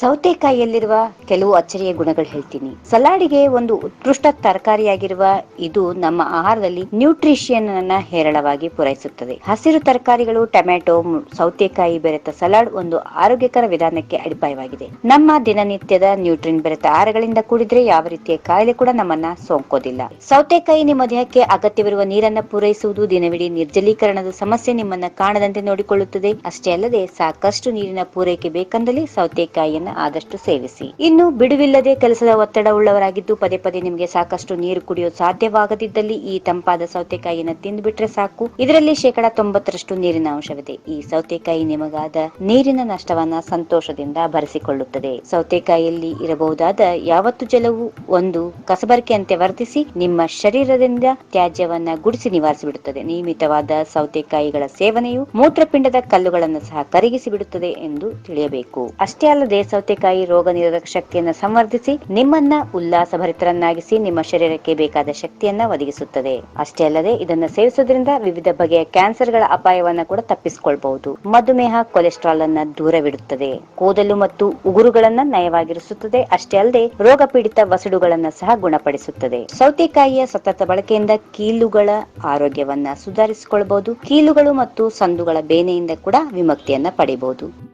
ಸೌತೆಕಾಯಿಯಲ್ಲಿರುವ ಕೆಲವು ಅಚ್ಚರಿಯ ಗುಣಗಳು ಹೇಳ್ತೀನಿ. ಸಲಾಡಿಗೆ ಒಂದು ಉತ್ಕೃಷ್ಟ ತರಕಾರಿಯಾಗಿರುವ ಇದು ನಮ್ಮ ಆಹಾರದಲ್ಲಿ ನ್ಯೂಟ್ರಿಷಿಯನ್ ಅನ್ನ ಹೇರಳವಾಗಿ ಪೂರೈಸುತ್ತದೆ. ಹಸಿರು ತರಕಾರಿಗಳು, ಟೊಮ್ಯಾಟೊ ಸೌತೆಕಾಯಿ ಬೆರೆತ ಸಲಾಡ್ ಒಂದು ಆರೋಗ್ಯಕರ ವಿಧಾನಕ್ಕೆ ಅಡಿಪಾಯವಾಗಿದೆ. ನಮ್ಮ ದಿನನಿತ್ಯದ ನ್ಯೂಟ್ರಿನ್ ಬೆರೆತ ಆಹಾರಗಳಿಂದ ಕೂಡಿದ್ರೆ ಯಾವ ರೀತಿಯ ಕಾಯಿಲೆ ಕೂಡ ನಮ್ಮನ್ನ ಸೋಂಕೋದಿಲ್ಲ. ಸೌತೆಕಾಯಿ ನಿಮ್ಮ ದೇಹಕ್ಕೆ ಅಗತ್ಯವಿರುವ ನೀರನ್ನ ಪೂರೈಸುವುದು ದಿನವಿಡೀ ನಿರ್ಜಲೀಕರಣದ ಸಮಸ್ಯೆ ನಿಮ್ಮನ್ನ ಕಾಣದಂತೆ ನೋಡಿಕೊಳ್ಳುತ್ತದೆ. ಅಷ್ಟೇ ಅಲ್ಲದೆ ಸಾಕಷ್ಟು ನೀರಿನ ಪೂರೈಕೆ ಬೇಕಂದಲ್ಲಿ ಸೌತೆಕಾಯಿಯನ್ನ ಆದಷ್ಟು ಸೇವಿಸಿ. ಇನ್ನು ಬಿಡುವಿಲ್ಲದೆ ಕೆಲಸದ ಒತ್ತಡ ಉಳ್ಳವರಾಗಿದ್ದು ಪದೇ ಪದೇ ನಿಮಗೆ ಸಾಕಷ್ಟು ನೀರು ಕುಡಿಯೋದು ಸಾಧ್ಯವಾಗದಿದ್ದಲ್ಲಿ ಈ ತಂಪಾದ ಸೌತೆಕಾಯಿಯನ್ನ ತಿಂದ್ಬಿಟ್ರೆ ಸಾಕು. ಇದರಲ್ಲಿ ಶೇಕಡ ತೊಂಬತ್ತರಷ್ಟು ನೀರಿನ ಅಂಶವಿದೆ. ಈ ಸೌತೆಕಾಯಿ ನಿಮಗಾದ ನೀರಿನ ನಷ್ಟವನ್ನ ಸಂತೋಷದಿಂದ ಭರಿಸಿಕೊಳ್ಳುತ್ತದೆ. ಸೌತೆಕಾಯಿಯಲ್ಲಿ ಇರಬಹುದಾದ ಯಾವತ್ತು ಜಲವು ಒಂದು ಕಸಬರಿಕೆಯಂತೆ ವರ್ತಿಸಿ ನಿಮ್ಮ ಶರೀರದಿಂದ ತ್ಯಾಜ್ಯವನ್ನ ಗುಡಿಸಿ ನಿವಾರಿಸಿಬಿಡುತ್ತದೆ. ನಿಯಮಿತವಾದ ಸೌತೆಕಾಯಿಗಳ ಸೇವನೆಯು ಮೂತ್ರಪಿಂಡದ ಕಲ್ಲುಗಳನ್ನು ಸಹ ಕರಗಿಸಿ ಬಿಡುತ್ತದೆ ಎಂದು ತಿಳಿಯಬೇಕು. ಅಷ್ಟೇ ಅಲ್ಲದೆ ಸೌತೆಕಾಯಿ ರೋಗ ನಿರೋಧಕ ಶಕ್ತಿಯನ್ನ ಸಂವರ್ಧಿಸಿ ನಿಮ್ಮನ್ನ ಉಲ್ಲಾಸಭರಿತರನ್ನಾಗಿಸಿ ನಿಮ್ಮ ಶರೀರಕ್ಕೆ ಬೇಕಾದ ಶಕ್ತಿಯನ್ನ ಒದಗಿಸುತ್ತದೆ. ಅಷ್ಟೇ ಅಲ್ಲದೆ ಇದನ್ನ ಸೇವಿಸುವುದರಿಂದ ವಿವಿಧ ಬಗೆಯ ಕ್ಯಾನ್ಸರ್ಗಳ ಅಪಾಯವನ್ನ ಕೂಡ ತಪ್ಪಿಸಿಕೊಳ್ಬಹುದು. ಮಧುಮೇಹ, ಕೊಲೆಸ್ಟ್ರಾಲ್ ಅನ್ನ ದೂರವಿಡುತ್ತದೆ. ಕೂದಲು ಮತ್ತು ಉಗುರುಗಳನ್ನ ನಯವಾಗಿರಿಸುತ್ತದೆ. ಅಷ್ಟೇ ಅಲ್ಲದೆ ರೋಗ ಪೀಡಿತ ವಸಡುಗಳನ್ನ ಸಹ ಗುಣಪಡಿಸುತ್ತದೆ. ಸೌತೆಕಾಯಿಯ ಸತತ ಬಳಕೆಯಿಂದ ಕೀಲುಗಳ ಆರೋಗ್ಯವನ್ನ ಸುಧಾರಿಸಿಕೊಳ್ಳಬಹುದು ಕೀಲುಗಳು ಮತ್ತು ಸಂದುಗಳ ಬೇನೆಯಿಂದ ಕೂಡ ವಿಮುಕ್ತಿಯನ್ನ ಪಡೆಯಬಹುದು